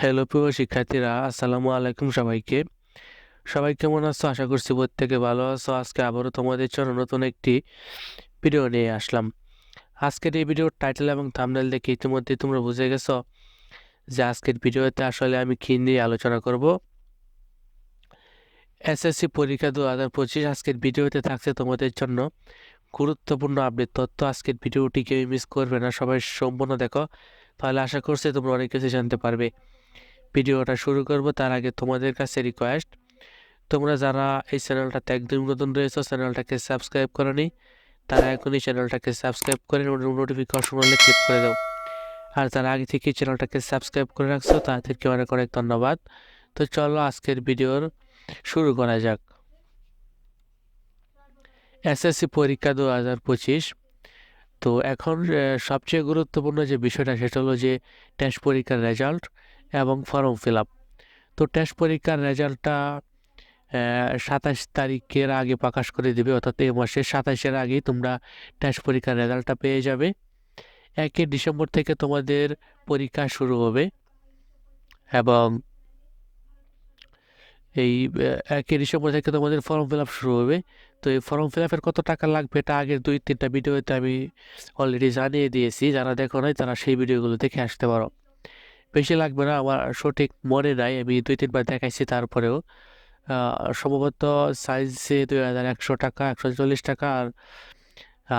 Hello প্রিয় শিক্ষার্থীরা, আসসালামু আলাইকুম সবাইকে। সবাই কেমন আছো? আশা করছি প্রত্যেকে ভালো আছো। আজকে আবারও তোমাদের জন্য নতুন একটি ভিডিও নিয়ে আসলাম। আজকের এই ভিডিওর টাইটেল এবং থামনেল দেখে ইতিমধ্যে তোমরা বুঝে গেছো যে আজকের ভিডিওতে আসলে আমি কী নিয়ে আলোচনা করব। এসএসসি পরীক্ষা দু হাজার পঁচিশ আজকের ভিডিওতে থাকছে তোমাদের জন্য গুরুত্বপূর্ণ আপডেট তথ্য। আজকের ভিডিওটি কেউ মিস করবে না, সবাই সম্পূর্ণ দেখো। তাহলে আশা করছি তোমরা অনেক কিছু জানতে পারবে। ভিডিওটা শুরু করব, তার আগে তোমাদের কাছে রিকোয়েস্ট তোমরা যারা এই চ্যানেলটাতে একদম নতুন রয়েছে চ্যানেলটাকে সাবস্ক্রাইব করনি, তারা এখনই চ্যানেলটাকে সাবস্ক্রাইব করে নোটিফিকেশন হলে ক্লিক করে দাও। আর যারা আগে থেকে চ্যানেলটাকে সাবস্ক্রাইব করে রাখছো, তাদেরকে অনেক অনেক ধন্যবাদ। তো চলো আজকের ভিডিওর শুরু করা যাক। এসএসসি পরীক্ষা দু হাজার পঁচিশ। তো এখন সবচেয়ে গুরুত্বপূর্ণ যে বিষয়টা, সেটা হলো যে টেস্ট পরীক্ষার রেজাল্ট এবং ফর্ম ফিল আপ তো টেস্ট পরীক্ষার রেজাল্টটা সাতাশ তারিখের আগে প্রকাশ করে দেবে, অর্থাৎ এই মাসের সাতাশের আগেই তোমরা টেস্ট পরীক্ষার রেজাল্টটা পেয়ে যাবে। একই ডিসেম্বর থেকে তোমাদের পরীক্ষা শুরু হবে এবং এই একই ডিসেম্বর থেকে তোমাদের ফর্ম ফিল আপ শুরু হবে। তো এই ফর্ম ফিল আপের কত টাকা লাগবে এটা আগের দুই তিনটা ভিডিওতে আমি অলরেডি জানিয়ে দিয়েছি। যারা দেখো নাই তারা সেই ভিডিওগুলো দেখে আসতে পারো। বেশি লাগবে না, আমার সঠিক মনে নাই, আমি দুই, তিনবার দেখাইছি তারপরেও। সম্ভবত সায়েন্সে দুই হাজার একশো টাকা, একশো চল্লিশ টাকা আর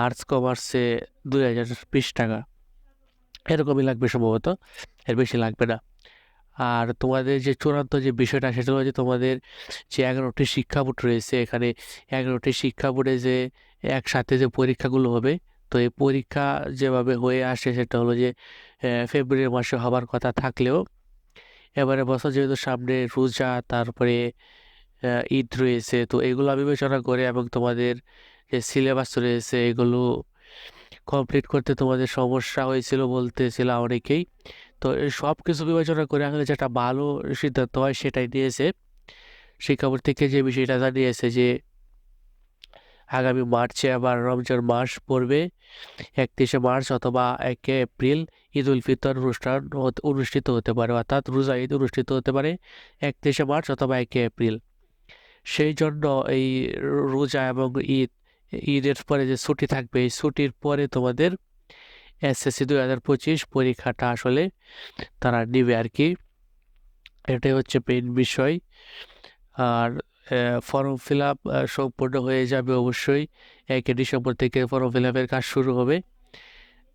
আর্টস কমার্সে দুই হাজার বিশ টাকা। এরকমই লাগবে সম্ভবত, এর বেশি লাগবে না। আর তোমাদের যে চূড়ান্ত যে বিষয়টা, সেটা হলো যে তোমাদের যে এগারোটি শিক্ষা বোর্ড রয়েছে, এখানে এগারোটি শিক্ষা বোর্ডে যে একসাথে যে পরীক্ষাগুলো হবে তো এই পরীক্ষা যেভাবে হয়ে আসে সেটা হলো যে ফেব্রুয়ারি মাসে হবার কথা থাকলেও এবারে বছর যেহেতু সামনে রোজা, তারপরে ঈদ রয়েছে, তো এগুলো বিবেচনা করে এবং তোমাদের যে সিলেবাস রয়েছে এগুলো কমপ্লিট করতে তোমাদের সমস্যা হয়েছিল বলতেছিল অনেকেই। তো সব কিছু বিবেচনা করে আসলে যেটা ভালো সিদ্ধান্ত হয় সেটাই নিয়েছে। শিক্ষা থেকে যে বিষয়টা জানিয়েছে যে আগামী মার্চে আবার রমজান মাস পড়বে। একত্রিশে মার্চ অথবা একে এপ্রিল ঈদ উল ফিতর অনুষ্ঠান অনুষ্ঠিত হতে পারে, অর্থাৎ রোজা ঈদ অনুষ্ঠিত হতে পারে একত্রিশে মার্চ অথবা একে এপ্রিল। সেই জন্য এই রোজা এবং ঈদ, ঈদের পরে যে ছুটি থাকবে, এই ছুটির পরে তোমাদের এসএসসি দুই হাজার পঁচিশ পরীক্ষাটা আসলে তারা নিবে আর কি। এটাই হচ্ছে মেন বিষয়। আর ফর্ম ফিল আপ সম্পূর্ণ হয়ে যাবে অবশ্যই। একে ডিসেম্বর থেকে ফর্ম ফিল আপের কাজ শুরু হবে।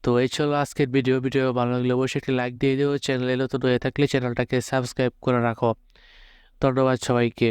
তো এই ছিল আজকের ভিডিও ভিডিও ভালো লাগলে অবশ্যই একটি লাইক দিয়ে দিও। চ্যানেলে নতুন হয়ে থাকলে চ্যানেলটাকে সাবস্ক্রাইব করে রাখো। ধন্যবাদ সবাইকে।